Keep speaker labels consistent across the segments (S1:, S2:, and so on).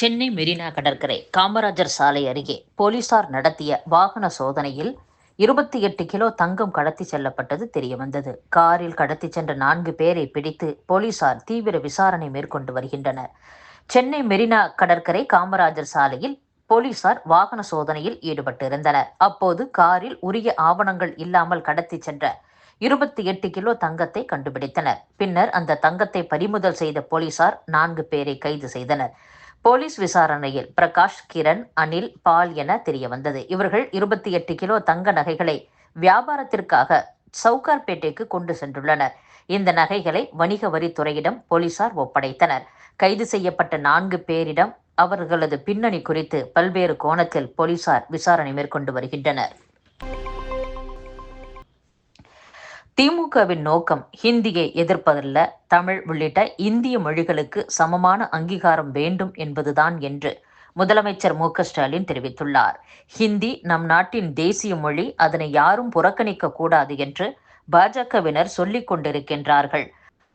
S1: சென்னை மெரினா கடற்கரை காமராஜர் சாலை அருகே போலீசார் நடத்திய வாகன சோதனையில் இருபத்தி எட்டு கிலோ தங்கம் கடத்தி செல்லப்பட்டது தெரியவந்தது. காரில் கடத்தி சென்ற நான்கு பேரை பிடித்து போலீசார் தீவிர விசாரணை மேற்கொண்டு வருகின்றனர். சென்னை மெரினா கடற்கரை காமராஜர் சாலையில் போலீசார் வாகன சோதனையில் ஈடுபட்டிருந்தனர். அப்போது காரில் உரிய ஆவணங்கள் இல்லாமல் கடத்தி சென்ற இருபத்தி எட்டு கிலோ தங்கத்தை கண்டுபிடித்தனர். பின்னர் அந்த தங்கத்தை பறிமுதல் செய்த போலீசார் நான்கு பேரை கைது செய்தனர். போலீஸ் விசாரணையில் பிரகாஷ் கிரண் அனில் பால் என தெரிய வந்தது இவர்கள் இருபத்தி எட்டு கிலோ தங்க நகைகளை வியாபாரத்திற்காக சவுகார்பேட்டைக்கு கொண்டு சென்றுள்ளனர். இந்த நகைகளை வணிக வரித்துறையிடம் போலீசார் ஒப்படைத்தனர். கைது செய்யப்பட்ட நான்கு பேரிடம் அவர்களது பின்னணி குறித்து பல்வேறு கோணத்தில் போலீசார் விசாரணை மேற்கொண்டு வருகின்றனர். திமுகவின் நோக்கம் ஹிந்தியை எதிர்ப்பதல்ல தமிழ் உள்ளிட்ட இந்திய மொழிகளுக்கு சமமான அங்கீகாரம் வேண்டும் என்பதுதான் என்று முதலமைச்சர் மு ஸ்டாலின் தெரிவித்துள்ளார். ஹிந்தி நம் நாட்டின் தேசிய மொழி அதனை யாரும் புறக்கணிக்க கூடாது என்று பாஜகவினர் சொல்லிக் கொண்டிருக்கின்றார்கள்.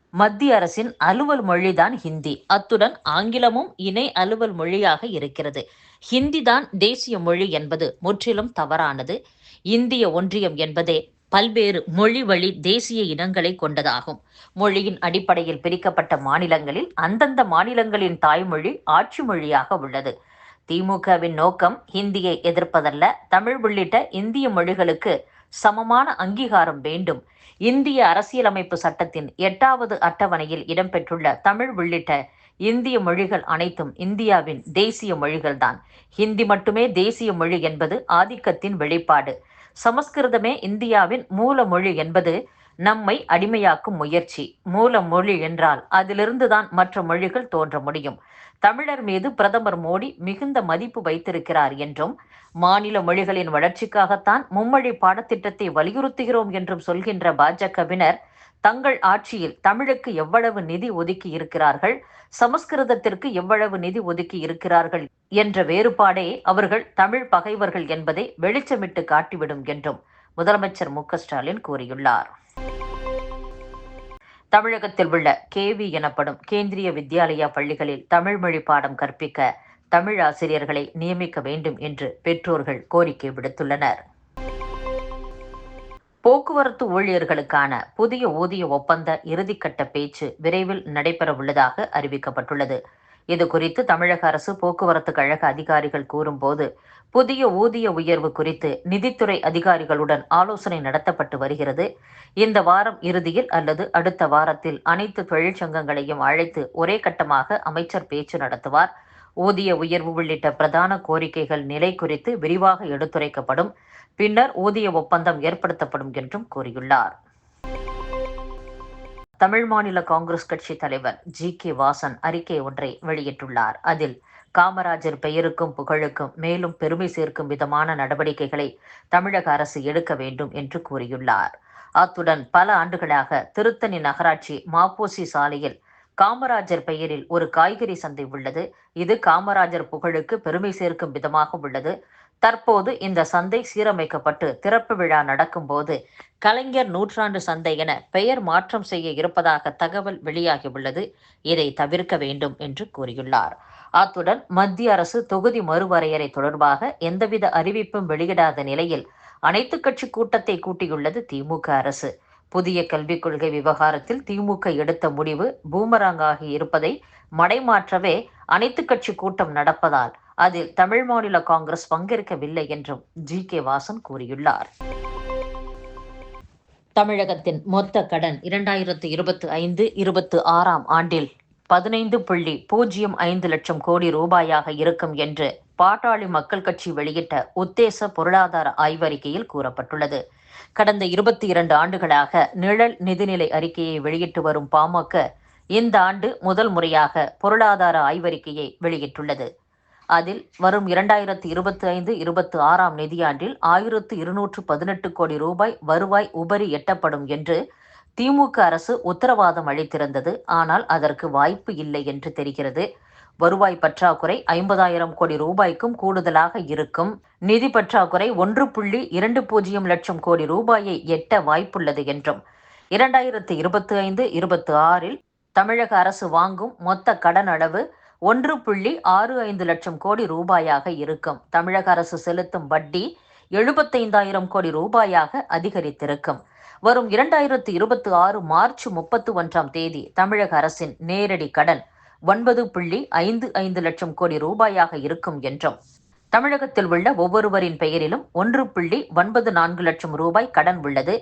S1: மத்திய அரசின் அலுவல் மொழிதான் ஹிந்தி. அத்துடன் ஆங்கிலமும் இணை அலுவல் மொழியாக இருக்கிறது. ஹிந்தி தான் தேசிய மொழி என்பது முற்றிலும் தவறானது. இந்திய ஒன்றியம் என்பதே பல்வேறு மொழி வழி தேசிய இனங்களை கொண்டதாகும். மொழியின் அடிப்படையில் பிரிக்கப்பட்ட மாநிலங்களில் அந்தந்த மாநிலங்களின் தாய்மொழி ஆட்சி மொழியாக உள்ளது. திமுகவின் நோக்கம் ஹிந்தியை எதிர்ப்பதல்ல தமிழ் உள்ளிட்ட இந்திய மொழிகளுக்கு சமமான அங்கீகாரம் வேண்டும். இந்திய அரசியலமைப்பு சட்டத்தின் எட்டாவது அட்டவணையில் இடம்பெற்றுள்ள தமிழ் உள்ளிட்ட இந்திய மொழிகள் அனைத்தும் இந்தியாவின் தேசிய மொழிகள்தான். ஹிந்தி மட்டுமே தேசிய மொழி என்பது ஆதிக்கத்தின் வெளிப்பாடு. சமஸ்கிருதமே இந்தியாவின் மூல மொழி என்பது நம்மை அடிமையாக்கும் முயற்சி. மூல மொழி என்றால் அதிலிருந்துதான் மற்ற மொழிகள் தோன்ற முடியும். தமிழர் மீது பிரதமர் மோடி மிகுந்த மதிப்பு வைத்திருக்கிறார் என்றும் மாநில மொழிகளின் வளர்ச்சிக்காகத்தான் மும்மொழி பாடத்திட்டத்தை வலியுறுத்துகிறோம் என்றும் சொல்கின்ற பாஜகவினர் தங்கள் ஆட்சியில் தமிழுக்கு எவ்வளவு நிதி ஒதுக்கி இருக்கிறார்கள் சமஸ்கிருதத்திற்கு எவ்வளவு நிதி ஒதுக்கி இருக்கிறார்கள் என்ற வேறுபாடே அவர்கள் தமிழ் பகைவர்கள் என்பதை வெளிச்சமிட்டு காட்டிவிடும் என்றும் முதலமைச்சர் மு ஸ்டாலின் கூறியுள்ளார். தமிழகத்தில் உள்ள கேவி எனப்படும் கேந்திரிய வித்யாலயா பள்ளிகளில் தமிழ் மொழி பாடம் கற்பிக்க தமிழ் ஆசிரியர்களை நியமிக்க வேண்டும் என்று பெற்றோர்கள் கோரிக்கை விடுத்துள்ளனர். போக்குவரத்து ஊழியர்களுக்கான புதிய ஊதிய ஒப்பந்த இறுதிக்கட்ட பேச்சு விரைவில் நடைபெற உள்ளதாக அறிவிக்கப்பட்டுள்ளது. இது குறித்து தமிழக அரசு போக்குவரத்து கழக அதிகாரிகள் கூறும்போது புதிய ஊதிய உயர்வு குறித்து நிதித்துறை அதிகாரிகளுடன் ஆலோசனை நடத்தப்பட்டு வருகிறது. இந்த வாரம் இறுதியில் அல்லது அடுத்த வாரத்தில் அனைத்து தொழிற்சங்கங்களையும் அழைத்து ஒரே கட்டமாக அமைச்சர் பேச்சு நடத்துவார். ஊதிய உயர்வு உள்ளிட்ட பிரதான கோரிக்கைகள் நிலை குறித்து விரிவாக எடுத்துரைக்கப்படும். பின்னர் ஊதிய ஒப்பந்தம் ஏற்படுத்தப்படும் என்றும் கூறியுள்ளார். தமிழ் மாநில காங்கிரஸ் கட்சி தலைவர் ஜி கே வாசன் அறிக்கை ஒன்றை வெளியிட்டுள்ளார். அதில் காமராஜர் பெயருக்கும் புகழுக்கும் மேலும் பெருமை சேர்க்கும் விதமான நடவடிக்கைகளை தமிழக அரசு எடுக்க வேண்டும் என்று கூறியுள்ளார். அத்துடன் பல ஆண்டுகளாக திருத்தணி நகராட்சி மாப்போசி சாலையில் காமராஜர் பெயரில் ஒரு காய்கறி சந்தை உள்ளது. இது காமராஜர் புகழுக்கு பெருமை சேர்க்கும் விதமாக உள்ளது. தற்போது இந்த சந்தை சீரமைக்கப்பட்டு திறப்பு விழா நடக்கும்போது கலைஞர் நூற்றாண்டு சந்தை என பெயர் மாற்றம் செய்ய இருப்பதாக தகவல் வெளியாகியுள்ளது. இதை தவிர்க்க வேண்டும் என்று கூறியுள்ளார். அத்துடன் மத்திய அரசு தொகுதி மறுவரையறை தொடர்பாக எந்தவித அறிவிப்பும் வெளியிடாத நிலையில் அனைத்து கட்சி கூட்டத்தை கூட்டியுள்ளது திமுக அரசு. புதிய கல்விக் கொள்கை விவகாரத்தில் திமுக எடுத்த முடிவு பூமராங்காகி இருப்பதை மடைமாற்றவே அனைத்து கட்சி கூட்டம் நடப்பதால் அதில் தமிழ் மாநில காங்கிரஸ் பங்கேற்கவில்லை என்றும் ஜி கே வாசன் கூறியுள்ளார். தமிழகத்தின் மொத்த கடன் இரண்டாயிரத்து இருபத்தி ஐந்து இருபத்தி ஆறாம் ஆண்டில் பதினைந்து புள்ளி பூஜ்ஜியம் ஐந்து லட்சம் கோடி ரூபாயாக இருக்கும் என்று பாட்டாளி மக்கள் கட்சி வெளியிட்ட உத்தேச பொருளாதார ஆய்வறிக்கையில் கூறப்பட்டுள்ளது. கடந்த இருபத்தி இரண்டு ஆண்டுகளாக நிழல் நிதிநிலை அறிக்கையை வெளியிட்டு வரும் பாமக இந்த ஆண்டு முதல் முறையாக பொருளாதார ஆய்வறிக்கையை வெளியிட்டுள்ளது. அதில் வரும் இரண்டாயிரத்தி இருபத்தி ஐந்து இருபத்தி ஆறாம் நிதியாண்டில் ஆயிரத்து இருநூற்று பதினெட்டு கோடி ரூபாய் வருவாய் உபரி எட்டப்படும் என்று திமுக அரசு உத்தரவாதம் அளித்திருந்தது. ஆனால் அதற்கு வாய்ப்பு இல்லை என்று தெரிகிறது. வருவாய் பற்றாக்குறை ஐம்பதாயிரம் கோடி ரூபாய்க்கும் கூடுதலாக இருக்கும். நிதி பற்றாக்குறை ஒன்று புள்ளி இரண்டு பூஜ்ஜியம் லட்சம் கோடி ரூபாயை எட்ட வாய்ப்புள்ளது என்றும் இரண்டாயிரத்து இருபத்தி ஐந்து இருபத்தி ஆறில் தமிழக அரசு வாங்கும் மொத்த கடன் அளவு ஒன்று புள்ளி ஆறு ஐந்து லட்சம் கோடி ரூபாயாக இருக்கும். தமிழக அரசு செலுத்தும் வட்டி எழுபத்தைந்தாயிரம் கோடி ரூபாயாக அதிகரித்திருக்கும். வரும் இரண்டாயிரத்து இருபத்தி ஆறு மார்ச் முப்பத்தி ஒன்றாம் தேதி தமிழக அரசின் நேரடி கடன் ஒன்பது புள்ளி ஐந்து ஐந்து லட்சம் கோடி ரூபாயாக இருக்கும் என்றும் தமிழகத்தில் உள்ள ஒவ்வொருவரின் பெயரிலும் ஒன்று புள்ளி ஒன்பது நான்கு லட்சம் ரூபாய் கடன் உள்ளது.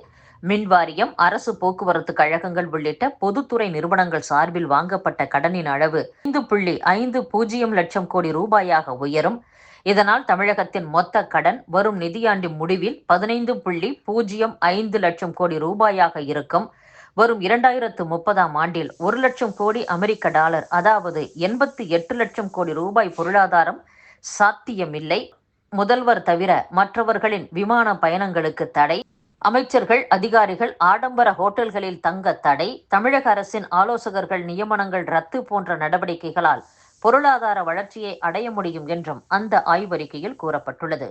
S1: மின் வாரியம் அரசு போக்குவரத்து கழகங்கள் உள்ளிட்ட பொதுத்துறை நிறுவனங்கள் சார்பில் வாங்கப்பட்ட கடனின் அளவு ஐந்து புள்ளி ஐந்து பூஜ்ஜியம் லட்சம் கோடி ரூபாயாக உயரும். இதனால் தமிழகத்தின் மொத்த கடன் வரும் நிதியாண்டின் முடிவில் பதினைந்து புள்ளி பூஜ்ஜியம் ஐந்து லட்சம் கோடி ரூபாயாக இருக்கும். வரும் இரண்டாயிரத்து முப்பதாம் ஆண்டில் ஒரு லட்சம் கோடி அமெரிக்க டாலர் அதாவது எண்பத்தி எட்டு லட்சம் கோடி ரூபாய் பொருளாதாரம் சாத்தியமில்லை. முதல்வர் தவிர மற்றவர்களின் விமான பயணங்களுக்கு தடை. அமைச்சர்கள் அதிகாரிகள் ஆடம்பர ஹோட்டல்களில் தங்க தடை. தமிழக அரசின் ஆலோசகர்கள் நியமனங்கள் ரத்து போன்ற நடவடிக்கைகளால் பொருளாதார வளர்ச்சியை அடைய முடியும் என்றும் அந்த ஆய்வறிக்கையில் கூறப்பட்டுள்ளது.